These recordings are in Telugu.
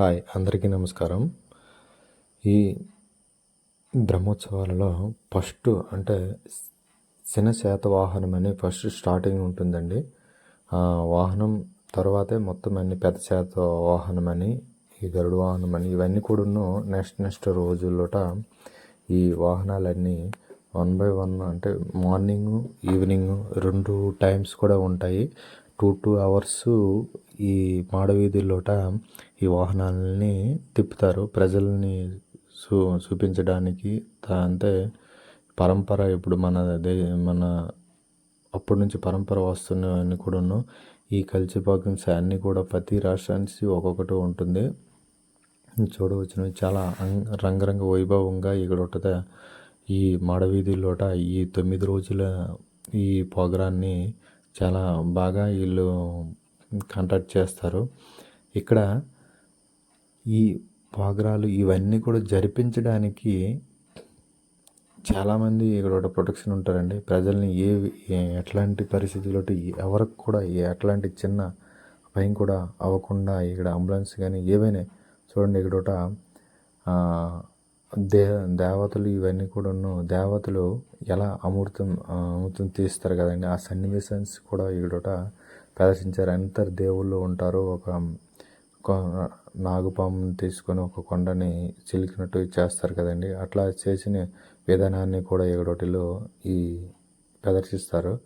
హాయ్ అందరికీ నమస్కారం. ఈ బ్రహ్మోత్సవాలలో ఫస్ట్ అంటే శన శాతవాహనం అని ఫస్ట్ స్టార్టింగ్ ఉంటుందండి. వాహనం తర్వాతే మొత్తం అన్ని పెద్ద శాత వాహనం అని ఈ గరుడు వాహనం అని ఇవన్నీ కూడాను నెక్స్ట్ నెక్స్ట్ రోజుల్లోట ఈ వాహనాలన్నీ వన్ బై వన్ అంటే మార్నింగ్ ఈవినింగ్ రెండు టైమ్స్ కూడా ఉంటాయి. టూ టూ అవర్స్ ఈ మాడవీధుల్లోట ఈ వాహనాలని తిప్పుతారు. ప్రజల్ని చూ చూపించడానికి త- అంటే పరంపర ఇప్పుడు మన దే మన అప్పటి నుంచి పరంపర వస్తున్నవన్నీ కూడాను ఈ కల్చర్ ప్రోగ్రామ్స్ అన్నీ కూడా ప్రతి రాష్ట్రానికి ఒక్కొక్కటి ఉంటుంది. చూడవచ్చును చాలా రంగరంగ వైభవంగా ఇక్కడ ఉంటుంది ఈ మాడవీధుల్లోట ఈ తొమ్మిది రోజుల ఈ ప్రోగ్రాన్ని చాలా బాగా వీళ్ళు కండక్ట్ చేస్తారు. ఇక్కడ ఈ ప్రోగ్రాలు ఇవన్నీ కూడా జరిపించడానికి చాలామంది ఇక్కడ ప్రొటెక్షన్ ఉంటారండి. ప్రజల్ని ఏ ఏ- ఎట్లాంటి పరిస్థితుల్లో ఎవరికి కూడా ఏ- ఎట్లాంటి చిన్న భయం కూడా అవ్వకుండా ఇక్కడ అంబులెన్స్ కానీ ఏవైనా చూడండి ఇక్కడ ఒకట, దే దేవతలు ఇవన్నీ కూడాను దేవతలు ఎలా అమృతం అమృతం తీస్తారు కదండి. ఆ సన్నివేశాన్ని కూడా ఇక్కడ ప్రదర్శించారు. అంతర్ దేవుళ్ళు ఉంటారు ఒక కొ- నాగుపాముని తీసుకొని ఒక కొండని చిలికినట్టు చేస్తారు కదండి. అట్లా చేసిన విధానాన్ని కూడా ఎగడొటిలో ఈ ప్రదర్శిస్తారు.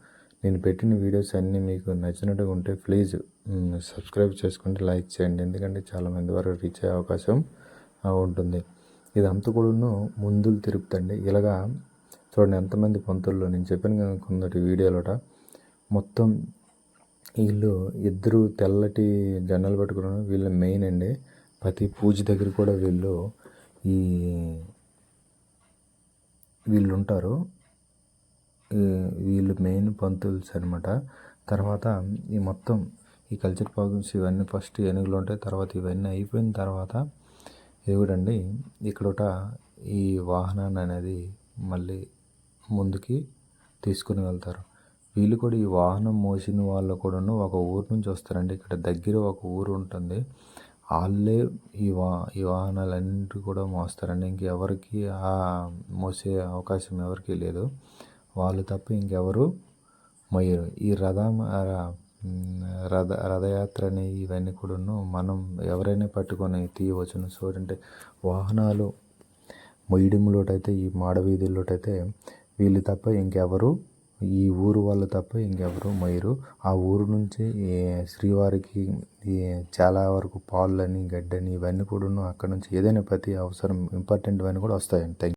నేను పెట్టిన వీడియోస్ అన్నీ మీకు నచ్చినట్టుగా ఉంటే ప్లీజ్ సబ్స్క్రైబ్ చేసుకుంటే లైక్ చేయండి. ఎందుకంటే చాలామంది వరకు రీచ్ అయ్యే అవకాశం ఉంటుంది. ఇదంతా కూడాను ముందులు తిరుపుతండి. ఇలాగా చూడండి ఎంతమంది పంతుల్లో నేను చెప్పాను కదా కొందటి వీడియోలోట. మొత్తం వీళ్ళు ఇద్దరు తెల్లటి జెండాలు పట్టుకున్నారు వీళ్ళు మెయిన్ అండి. ప్రతి పూజ దగ్గర కూడా వీళ్ళు ఈ వీళ్ళు ఉంటారు వీళ్ళు మెయిన్ పంతుల్స్ అనమాట తర్వాత ఈ మొత్తం ఈ కల్చర్ ప్రోగ్రామ్స్ ఇవన్నీ ఫస్ట్ ఏనుగులు ఉంటాయి. తర్వాత ఇవన్నీ అయిపోయిన తర్వాత ఏమిటండి? ఇక్కడొట ఈ వాహనాన్ని అనేది మళ్ళీ ముందుకి తీసుకుని వెళ్తారు. వీళ్ళు కూడా ఈ వాహనం మోసిన వాళ్ళు కూడాను ఒక ఊరు నుంచి వస్తారండి. ఇక్కడ దగ్గర ఒక ఊరు ఉంటుంది. వాళ్ళే ఈ వా ఈ వాహనాలన్నింటి కూడా మోస్తారండి. ఇంకెవరికి ఆ మోసే అవకాశం ఎవరికీ లేదు. వాళ్ళు తప్ప ఇంకెవరు మొయ్యరు. ఈ రథం రథ రథయాత్రని ఇవన్నీ కూడాను మనం ఎవరైనా పట్టుకొని తీయవచ్చును. సో అంటే వాహనాలు మొయ్యడంలోటైతే ఈ మాడవీధుల్లోటైతే వీళ్ళు తప్ప ఇంకెవరు ఈ ఊరు వాళ్ళు తప్ప ఇంకెవరు మొయ్యరు. ఆ ఊరు నుంచి శ్రీవారికి ఈ చాలా వరకు పాలని గడ్డని ఇవన్నీ కూడాను అక్కడ నుంచి ఏదైనా ప్రతి అవసరం ఇంపార్టెంట్ అవన్నీ కూడా వస్తాయండి. థ్యాంక్